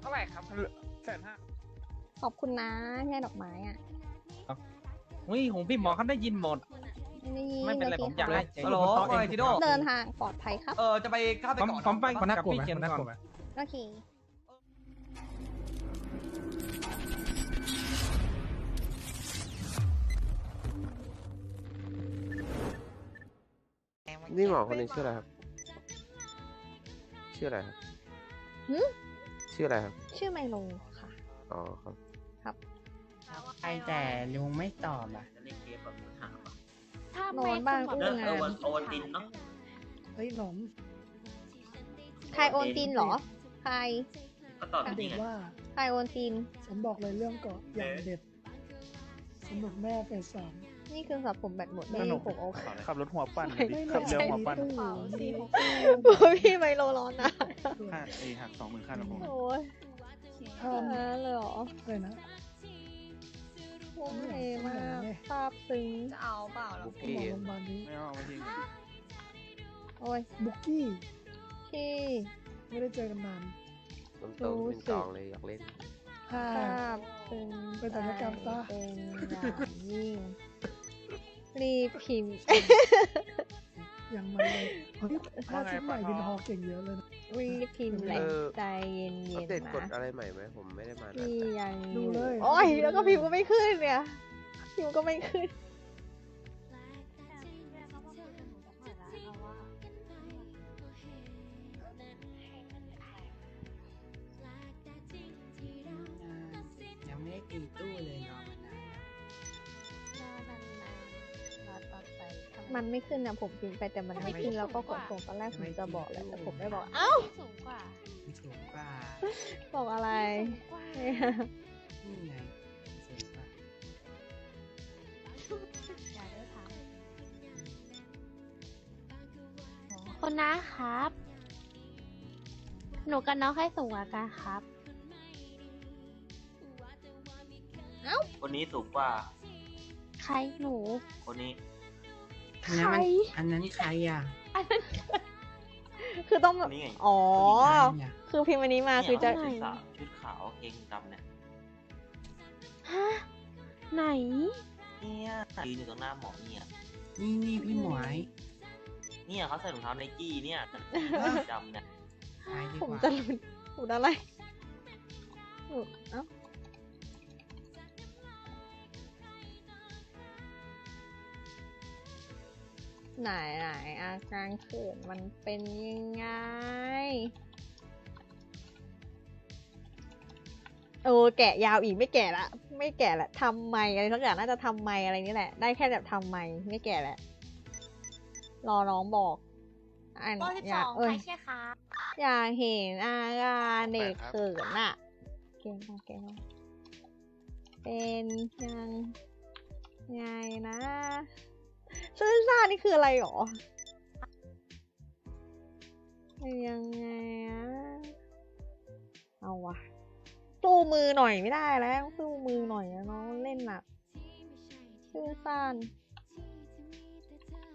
เท่าไหร่ครับแสนห้าขอบคุณนะที่ให้ดอกไม้อะอุ้ยของพี่หมอเขาได้ยินหมด ไม่ได้ยินไม่เป็นไรโอผมคอยากค่ะให้ฮัลโหลว่าไงจิโน่เดินทางปลอดภัยครับ เออจะไปเข้าไปผมก่อนผมไปมันน่ากับกลัวพี่ไหมเจนมันน่าก่อนกลัวไหมโอเคนี่หมอคนนี้ชื่ออะไรครับ ชื่ออะไรครับหึ ชื่ออะไรครับ ชื่อไมโลค่ะ อ๋อครับไปแต่ลุงไม่ตอบอะจะเล่นเกมแบบถามอะถ้านอนบ้างไม่อู้เรื่องงาเออนวันโอวันตินเนาะเฮ้ยหนมใครโอนตินเหรอ ใครก็ตอบนี่ไงว่าใครโอนตินฉันบอกเลยเรื่องเกาะอย่างเด็ดสนุกแม่เฟสสาม นี่คือสับผมแบตหมดไม่ผมโอเคขับรถหัวปั้นไม่ดิไม่ขับเร็วหัวปั้นตู้นี่พี่ไมโลร้อนนะห้าไอหักสองหมื่นค่าลำโพงโอ้ยถ้านั่นเลยเหรอเลยนะโอเคมากซาบซึ้งจะเอาเปล่าล่ะบุกหมกี้อโรงพยาบาลนี้ไม่เอามาทิ้งโอ้ยบุกกี้ที่ไม่ได้เจอกันนานต้นต้นเป็นจองเลยอยากเล่นฮ่าซาบซึ้งไปศัลยกรรมซะเป็นอย่างยิ่ง รีบพิมพ์อย่างมันเลยเฮ้ยถ้าชุดใหม่บินฮอเก่งเยอะเลยนะ รีบพิมพ์แหละเออ ใจเย็นอัปๆเดตกฎนะอะไรใหม่ไหมผมไม่ได้มานานพี่ยังดูเลย โอ้ยแล้วก็พิมพ์ก็ไม่ขึ้นเนี่ยพิมพ์ก็ไม่ขึ้น ยังไม่ได้ตีตู้เลย มานานมันไม่ขึ้นนะผมพิมพ์ไปแต่มันไม่ขึ้นแล้วก็กดส่งตอนแรกผมจะบอกแล้วแต่ผมไม่บอกเอ้าสูงกว่าไม่ถูกกว่าบอกอะไรสูงกว่าเนี่ยนี่ไงสูงกว่าอย่าได้ถามคนนะครับ หนูกับน้องให้สูงกว่ากันครับคนนี้สูงกว่า ใครหนู คนนี้ อันนั้นมันใครอันนั้นใครอะ อันนั้นคือต้องคนนี้ไงอ๋อใครอะคือพิมพ์อันนี้มาคือจะ เนี่ยชุดขาวชุดขาวเกงดำเนี่ยฮะ ไหน เนี่ยยืนอยู่ตรงหน้าหมอเนี่ยนี่นี่พี่หมวยเนี่ยเขาใส่รองเท้าไนกี้เนี่ยดำเนี่ยใครดีผมกว่าจะหลุดหลุดอะไรหลุดเอ้า ไหนไหนอาการเขินมันเป็นยังไง โอ้แกะยาวอีกไม่แกะละ ไม่แกะละทำไมอะไรสักอย่างน่าจะทำไมอะไรนี่แหละ ได้แค่แบบทำไมไม่แกะแหละ รอน้องบอกอันโปรสิบอสยาอกงเอ้ใครยใช่คะอยากเห็นอาการเด็กเขินอะเก่งมากเก่งมากเป็นยังไงนะ ซื่อซ่านี่คืออะไรหรอ ยังไงอะเอาวะสู้มือหน่อยไม่ได้แล้วสู้มือหน่อยนะน้องเล่นหนักซื่อซ่าน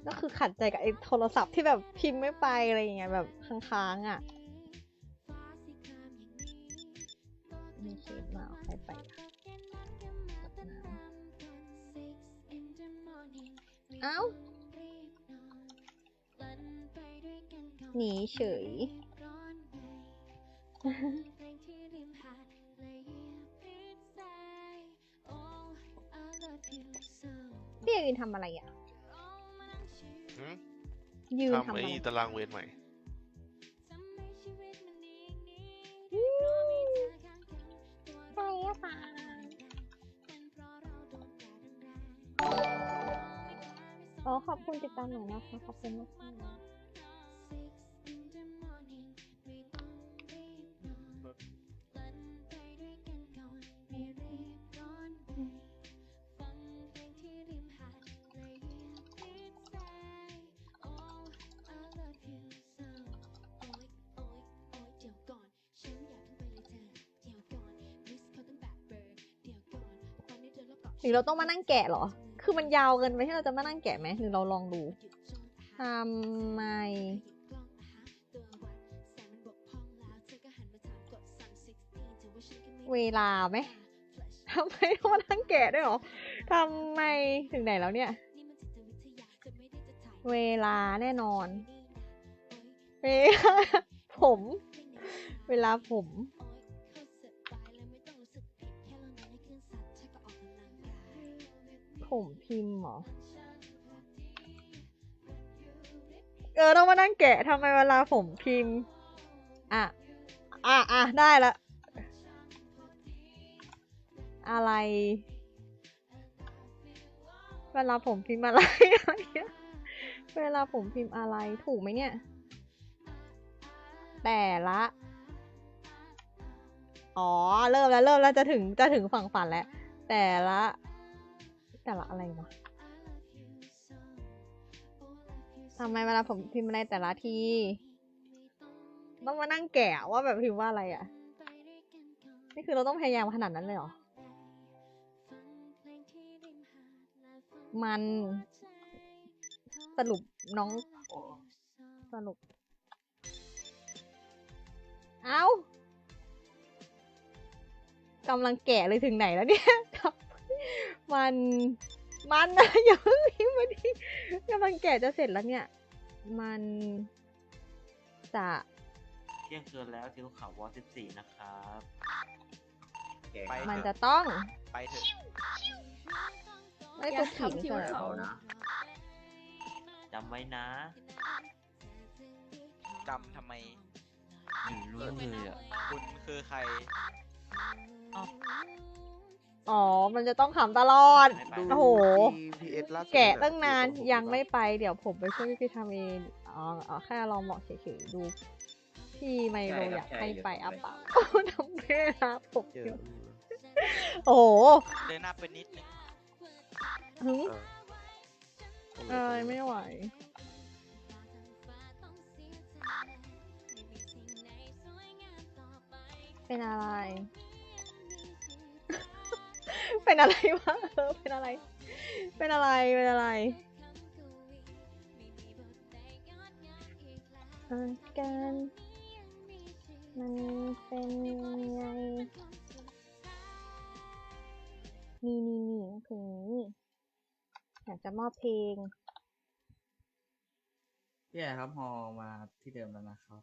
ก็คือขัดใจกับไอ้โทรศัพท์ที่แบบพิมพ์ไม่ไปอะไรอย่างเงี้ยแบบค้างๆอะมีเช็ดมาเอาใครไปอะ เอ้า หนีเฉย พี่ยืนทำอะไรอะ หืมยืนทำทำอะไรไอ้ตารางเวรใหม่ คุณติดตามหน่อยนะคะ ขอบคุณมากค่ะหรือเราต้องมานั่งแกะเหรอ คือมันยาวเกินไปที่เราจะมานั่งแกะไหมหรือเราลองดูทำไมเวลาไหมทำไมต้องมานั่งแกะด้วยหรอทำไมถึงไหนแล้วเนี่ย เวลาแน่นอน เวลาผม เวลาผม ผมพิมพ์หรอ เออ ต้องมานั่งแกะทำไมเวลาผมพิมพ์ อะ อะอะได้ละ อะไร เวลาผมพิมพ์อะไรอะไรอะเวลาผมพิมพ์อะไรถูกไหมเนี่ย แต่ละ อ๋อ เริ่มแล้วเริ่มแล้วจะถึงจะถึงฝั่งฝันแล้ว แต่ละ แต่ละอะไรวะทำไมเวลาผมพิมพ์อะไรแต่ละที ต้องมานั่งแกะว่าแบบพิมพ์ว่าอะไรอะ นี่คือเราต้องพยายามขนาดนั้นเลยเหรอ มันสรุปน้องสรุป เอ้ากำลังแกะเลยถึงไหนแล้วเนี่ย มันมันนะอย่าเพิ่งพิมพ์มาดิกำลังแกะจะเสร็จแล้วเนี่ย มันจะเที่ยงคืนแล้วทิวเขาวอสิบสี่นะครับไปมันเถจะอะต้องไปเถอะไม่ตัวขิงก่อนเหรอจำไว้นะจำทำไมไม่รู้เลยอะคุณคือใคร อ๋อ มันจะต้องขำตลอดไม่ไปโอ้โห GPS ล่าสุดแกะตั้งนานผมยังไม่ไป เดี๋ยวผมไปช่วยพี่ๆทำเอง อ๋อเอาแค่ลองบอกเฉยๆดู พี่ไมโลอยากให้ไปอัปเปล่าทำเพื่อนะผมเจออยู่โอ้โหเดินหน้าไปนิดนึงหึเออเอ้ยไม่ไหวเป็นอะไร เป็นอะไรวะเออเป็นอะไร เป็นอะไร เป็นอะไรอาการมันเป็นยังไง นี่นี่นี่เพลงนี้อยากจะมอบเพลงพี่ใหญ่ครับฮอมาที่เดิมแล้วนะครับ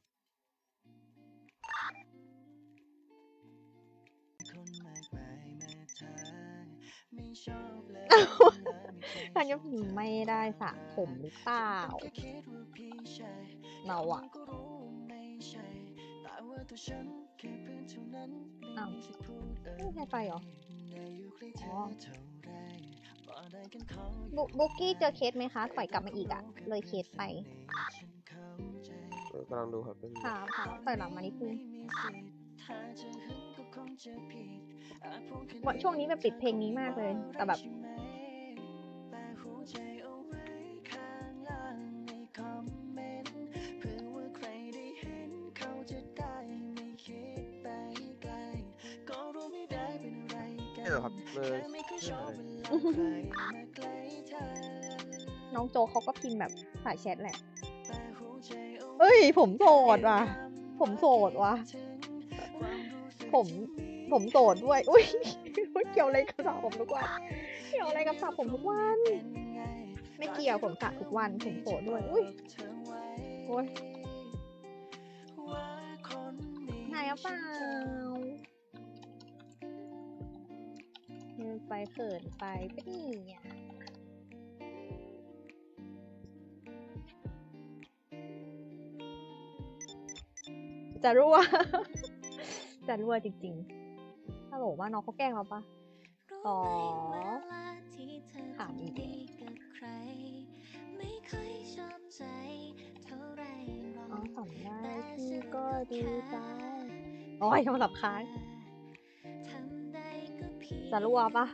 กา รยกหนีไม่ได้สระผมหรือเปล่าเราอะอ้าวไม่ใช่ไปเหรออ๋อบุบุกกี้เจอเคสไหมคะถอยกลับมาอีกอะเลยเคสไปเออกำลังดูครับเป็นค่ะค่ะถอยหลังมานิดนึงวัน ช่วงนี้แบบติดเพลงนี้มากเลย แต่แบบนี่เหรอครับเออชื่ออะไรน้องโจกเขาก็พิมพ์แบบสายแชทแหละ เอ้ย ผมโสดว่ะ ผมโสดว่ะ ผมผมโสดด้วย อุ้ยเกี่ยวอะไรกับสระผมทุกวัน เกี่ยวอะไรกับสระผมทุกวัน ไม่เกี่ยวผมสระทุกวันผมโสดด้วย อุ้ยโอ้ยนายเอาเปล่าเดินไปเขินไปไปอีกอะจะรั่ว จะรั่วจริงๆฮัลโหลว่าน้องเขาแกล้งเราปะอ๋อถามอีกแล้วอ๋อสำได้พี่ก็ดีใจโอ้ยคำสับค้างจะรั่วปะ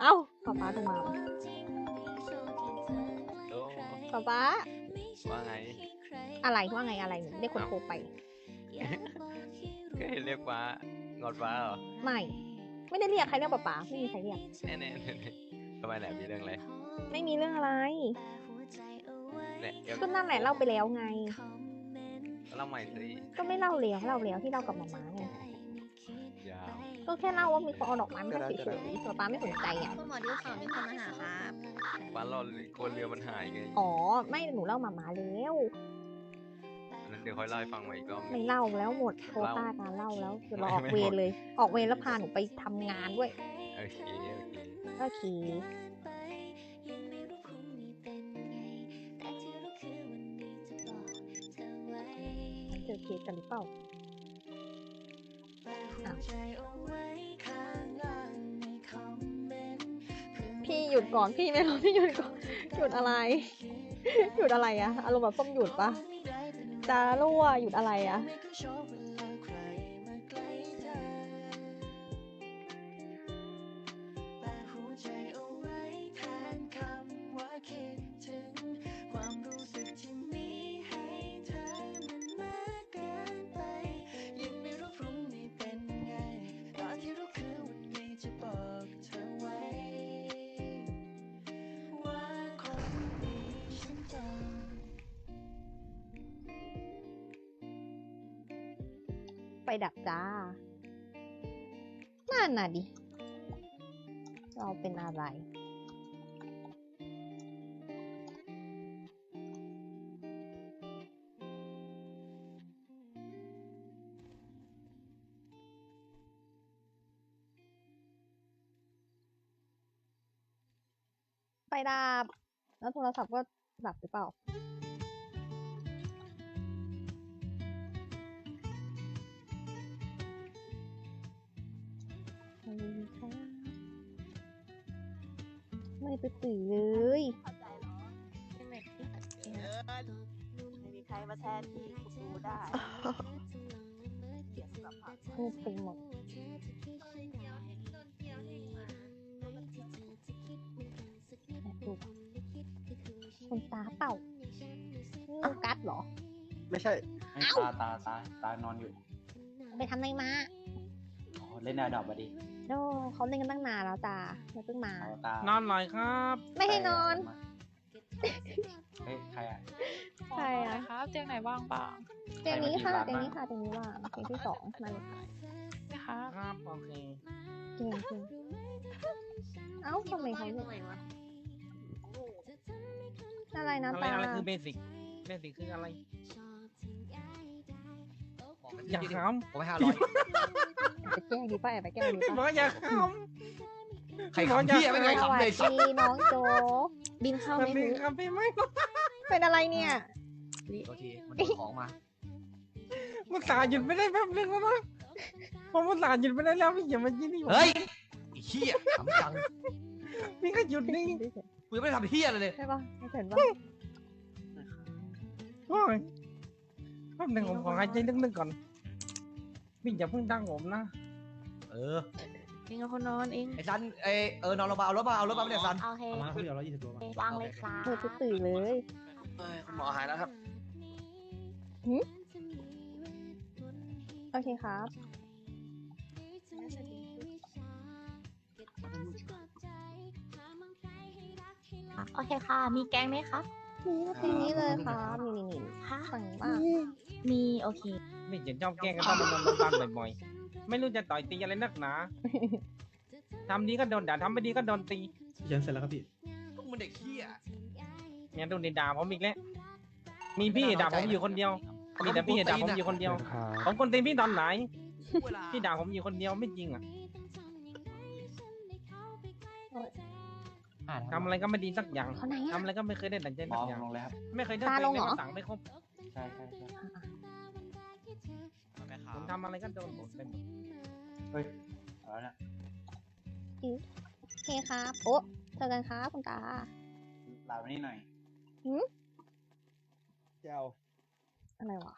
เอ้าป๊าป๊าลงมาปะโอ้ป๊าป๊าว่าไง อะไรว่าไงอะไรเรียกคนโทรไป ก็เห็นเรียกว้างอดว้าเหรอ ไม่ ไม่ได้เรียกใครเรียกป๊าป๊าไม่มีใครเรียกแน่แน่ทำไมไหนมีเรื่องอะไร ไม่มีเรื่องอะไรเนี่ยเดี๋ยวก็นั่นแหละเล่าไปแล้วไงเล่าใหม่สิก็ไม่เล่าแล้วเล่าแล้วที่เล่ากับหมาม้าไงยาวก็แค่เล่าว่ามีคนเอาดอกไม้มาให้เฉยๆแต่ป้าไม่สนใจอะคุณหมอดิวขอมีคนมาหาครับบ้านเราคนเรือมันหายไง อ๋อ ไม่หนูเล่าหมาม้าแล้วนั้น เดี๋ยวค่อยเล่าให้ฟังใหม่อีกรอบหนึ่งไม่เล่าแล้วหมดโควต้าการเล่าแล้วเดี๋ยวเราออกไม่เวหมรดเลย ออกเวรแล้วพาหนูไปทำงานด้วยโอเคโอเค โอเค เจอเคสกันหรือเปล่าอ้าวพี่หยุดก่อนพี่ไม่รอพี่หยุดก่อนหยุดอะไร หยุดอะไรอะอารมณ์แบบส้มหยุดปะ จะรั่วหยุดอะไรอะ ไปดักจ้านั่นน่ะดิ เราเป็นอะไร ไปดับ แล้วโทรศัพท์ก็ดับหรือเปล่า ไม่ไปตื่นเลยไม่มีใครมาแทนที่กูได้พูดไปหมดแอบดูคุณตาเต่านี่ลูกกัดเหรอ ไม่ใช่ให้ตาตาตาตานอนอยู่ ไปทำอะไรมาอ๋อเล่นแอร์ดรอปมาดิ โอ้เขาเล่นกันตั้งนานแล้วจ้าเราเพิ่งมาเอาตานอนหน่อยครับไม่ให้นอน เฮ้ยใครอะใช่อะครับเตียงไหนว่างเปล่าเตียงนี้ค่ะใครมาเตียงที่นี้ร้านค่ะเตียงนี้ว่างเตียงที่สองมาเลยค่ะนะคะครับโอเคเตียงเตียงเอ้าทำไมเขาเนี่ยอะไรนะอะไรตาอะไรคือเบสิกเบสิกคืออะไร อย่าขผมให้ห้าร้อยไปแกล้งดีป่ะแอบไปแกล้งดีำพี่บอป่ะกอย่าขใครขำพี่อะไม่มีใครสวัขำสเลยดีน้องโจกบินเข้าำไหมมันหมีนูคำพี่ไหมเป็นอะไรเนี่ยโทษทีมันโดนของมามันสาหยุดไม่ได้แป๊บนึงแล้วนะผมมันสาหยุดไม่ได้แล้วพี่อย่ามายี่นี่ผมเฮ้ยไอ้เหี้ยขำจังพี่ก็หยุดนี่กูยังไม่ได้ทำเหี้ยอะไรเลยใช่ป่ะไม่เห็นป่ะโอ้ยแป๊บนึงผมขอหายใจลึกๆก่อน พี่อย่าเพิ่งตั้งผมนะเออเองกับคนนอนเองไอ้ซันเออเออนอนลงมาเอารถมาเอารถมาไม่ได้ซันโอเคเอามาคุณเดี๋ยวเรายี่สิบตัวมาวางเลยครับเธอจะตื่นเลยคุณหมอหายแล้วครับโอเคครับโอเคค่ะ มีแกงไหมคะนี่ทีนี้เลยครับนี่นี่นี่ค่ะสั่งบ้าง มีโอเค ไม่จะชอบแกล้งกันต้องมานอนโรงพยาบาลบ่อยๆ ไม่รู้จะต่อยตีอะไรนักหนาทำดีก็โดนด่าทำไม่ดีก็โดนตียันเสร็จแล้วครับพี่พวกมึงเด็กเหี้ยเนี่ยโดนด่าผมอีกแล้ว มีพี่ด่าผมอยู่คนเดียว มีแต่พี่ด่าผมอยู่คนเดียว ผมคนตีพี่ตอนไหนเวลาพี่ด่าผมอยู่คนเดียวไม่จริงอะทำอะไรก็ไม่ดีสักอย่างเขาไหนทำอะอะไรก็ไม่เคยได้ดั่งใจหมสัอกอย่างลงเลยครับไม่เคยได้ตาตัวลเองงเหรอมาสั่งไม่ครบใช่ใช่ ใช่ผมทำอะไรก็โดนหมดไปหมดเฮ้ยเอาแล้วเนี่ยโอเคครับโอ้เจอกันครับคุณตาลาไปนี่หน่อยเจ้าอะไรวะ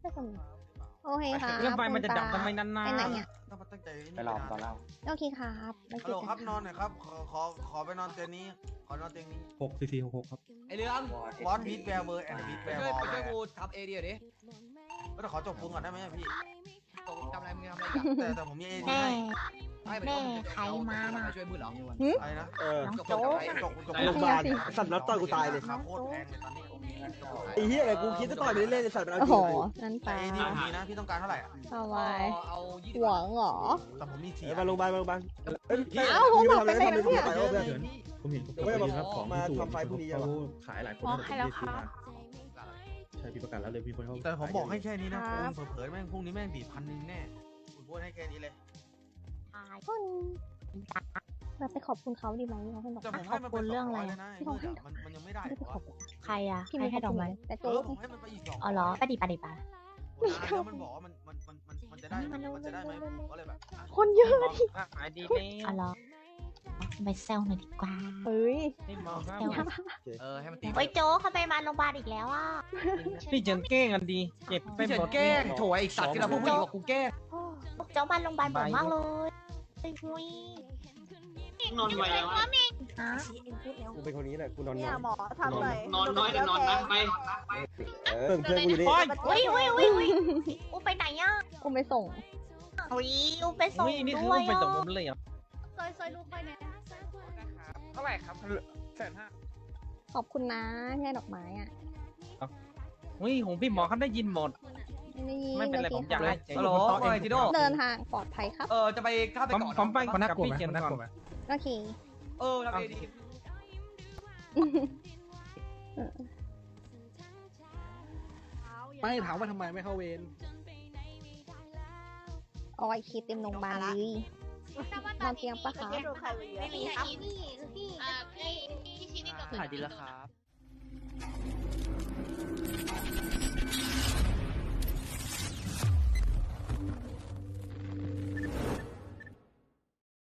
ไม่ทำโอเคครับเรื่องไฟมันจะคุณดับตาทำไมนานไปไหนอะต้ องมาตั้งใจไปรอตอนเล่าโอเคครับไปฮัเจลอโหลกันครับนอนหน่อยครับ ขอขอขอไปนอนเตียงนี้ ขอนอนเตียงนี้หกสี่สี่หกหกครับ ไอ้เรื่องบอสบีทแวร์เบอร์แอนด์บีทไปแวร์ช่วยบอลไปช่วยกูทำเอเดียดิก็ขอจบพุงก่อนได้ไหมพี่ ตกทำอะไรมึงทำอะไรกันแต่แต่ผมมีเอดีแน่ให้แม่ใครมาน่ะ ช่วยมืดเหรอ อะไรนะเออน้องจบโจ๊กจบจบโรงพยาบาล สัตว์นัดต่อยกูตายเลยราคาโคตรแพงเลยตอนนี้ ไอ้เหี้ยอะไรกูคิดจะต่อยไปเรื่อยๆสัตว์มันเอาโอ้จโห ริงนั่นไปไอ้นี่ผมมีนะพี่ต้องการเท่าไหร่อะทำไมเอายี่หวังเหรอ แต่ผมมีสี่เออมาโรงพยาบาลมาโรงพยาบาลเอ้ยพี่เอ้าผมบอกไปไหนแล้วเนี่ยไปเอาเพื่อนผมเห็นเดี๋ยวไม่มามาทำไฟพรุ่งนี้เขาเหรอขายหลายคนอ๋อใครแล้วคะใช่พี่ประกาศแล้วเลยพี่คนเขาแต่ผมบอกให้แค่นี้นะครับครับคุณเผลอๆแม่งพรุ่งนี้แม่งบีบพันหนึ่งแน่ผมพูดให้แค่นี้เลยคุณ เราไปขอบคุณเขาดีไหมเขาเป็นบอกแต่ผมขให้อบมันคุเป็นณสเรื่อองงร้อะไรอยเลยอะนะไอ้มืดอะมันมันยังไม่ได้ไม่ได้เหรไปอขอบใครอะที่ใครให้ดอกไม้แต่เอโจ๊อกผมให้มันไปอีกสองอ๋อเหรอไปดิไปดิไปแล้วมันบอกว่ามันมันมันมันมันจะได้ไหมมันจะได้ไหมผมก็เลยแบบอะคนเยอะขายดีแล้วอ๋อเหรอไปเซลหน่อยดีกว่า เฮ้ยนี่มองครับเออให้มันตีโอ้ยโจ๊กเขาไปมาโรงพยาบาลอีกแล้วอะ พี่เจนแกล้งกันดี เจ็บไปไม่หเฉิมนดแกล้งโถไอ้สัตว์ที่เราพูดผู้หญิงบอกกูแกล้ง โจ๊กมาโรงพยาบาลบ่อยมากเลยหุย นอนไปแล้วฮะกูเป็นคนนี้แหละกูนอนเนี่น้ยอยหมอทำหน่อยนอนน้อยแต่นอนนะไปเออเพื่อนกูอยู่นี่โอ้ยอุ้ยอุ้ยอุ้ยอุ้ยอูไปไหนอะกูไม่ส่ง อุ้ยอูไปส่งอุ้ยนี่คือด้วยไปตกอะมุมเลยเหรอซอยซอยลูกไปเนี่ยเท่าไหร่ครับแสนห้าขอบคุณนะที่ให้ดอกไม้อะ อุ้ยของพี่หมอเขาได้ยินหมด ไม่ได้ยินไม่เป็นไรโอผมเคอยากค่ะให้เจ๊ฮัลโหลผมต่อว่าไงเองจิโน่เดินทางปลอดภัยครับ เออจะไปข้ามไปผมก่อนผมไปมันกับพี่เจนก่อน โอเค เออทำเองดีไม่ถามว่าทำไมไม่เข้าเวรออยคิดเต็มโงพาบาลเลยนอนเตียงปะคะไม่มีครับพี่พี่พี่ชินิกับ สวัดีแล้วครับ